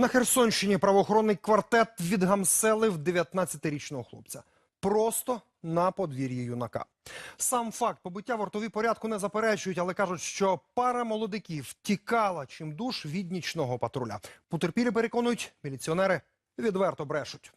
На Херсонщині правоохоронний квартет відгамселив 19-річного хлопця. Просто на подвір'ї юнака. Сам факт побиття вартові порядку не заперечують, але кажуть, що пара молодиків тікала чимдуж від нічного патруля. Потерпілі переконують, міліціонери відверто брешуть.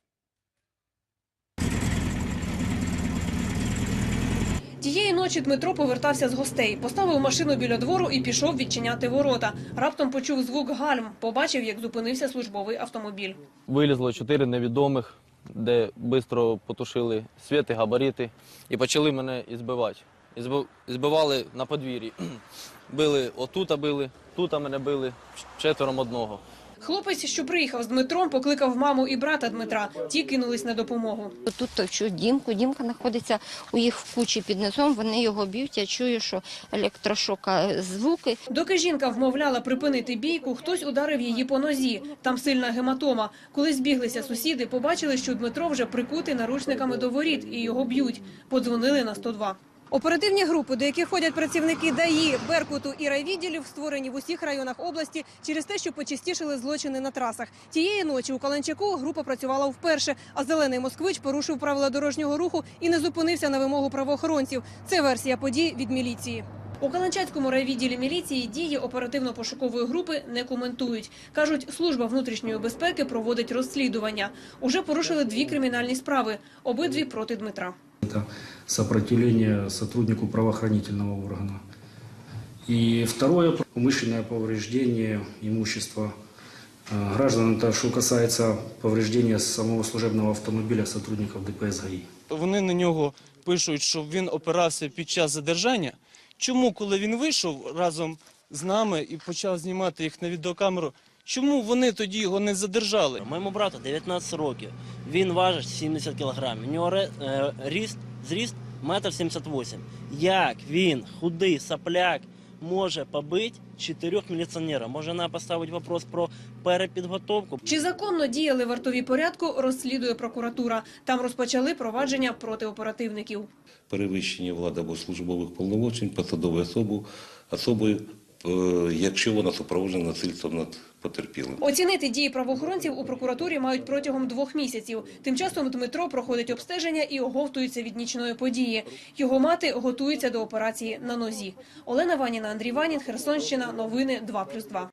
Тієї ночі Дмитро повертався з гостей, поставив машину біля двору і пішов відчиняти ворота. Раптом почув звук гальм, побачив, як зупинився службовий автомобіль. Вилізло чотири невідомих, де швидко потушили світи, габарити і почали мене ізбивати. Ізбив- Збивали на подвір'ї. Били отута били, тута мене били четвером одного. Хлопець, що приїхав з Дмитром, покликав маму і брата Дмитра. Ті кинулись на допомогу. Тут точу Дімку. Дімка знаходиться у їх в кучі під низом. Вони його б'ють. Я чую, що електрошока звуки. Доки жінка вмовляла припинити бійку, хтось ударив її по нозі. Там сильна гематома. Коли збіглися сусіди, побачили, що Дмитро вже прикутий наручниками до воріт і його б'ють. Подзвонили на 102. Оперативні групи, до яких ходять працівники ДАІ, Беркуту і райвідділів, створені в усіх районах області через те, що почастішили злочини на трасах. Тієї ночі у Каланчаку група працювала вперше, а зелений москвич порушив правила дорожнього руху і не зупинився на вимогу правоохоронців. Це версія подій від міліції. У Каланчацькому райвідділі міліції дії оперативно-пошукової групи не коментують. Кажуть, служба внутрішньої безпеки проводить розслідування. Уже порушили дві кримінальні справи, обидві проти Дмитра. Это сопротивление сотруднику правоохранительного органа. И второе – умышленное повреждение имущества э, граждан. Это что касается повреждения самого служебного автомобиля сотрудников ДПС ГАИ. Вони на нього пишуть, що він опирався під час задержання. Чому, коли він вийшов разом з нами і почав знімати їх на відеокамеру, Чому вони тоді його не задержали? Моєму брату 19 років. Він важить 70 кілограмів. У нього ре- е, ріст, зріст метр 78. Як він, худий сопляк, може побити чотирьох міліціонерів? Може нам поставити вопрос про перепідготовку? Чи законно діяли вартові порядку, розслідує прокуратура. Там розпочали провадження проти оперативників. перевищення влади або службових повноважень посадової особи, особи, е, якщо вона супроводжена насильством над потерпілим. Оцінити дії правоохоронців у прокуратурі мають протягом двох місяців. Тим часом Дмитро проходить обстеження і оговтується від нічної події. Його мати готується до операції на нозі. Олена Ваніна, Андрій Ванін, Херсонщина. Новини 2+,2.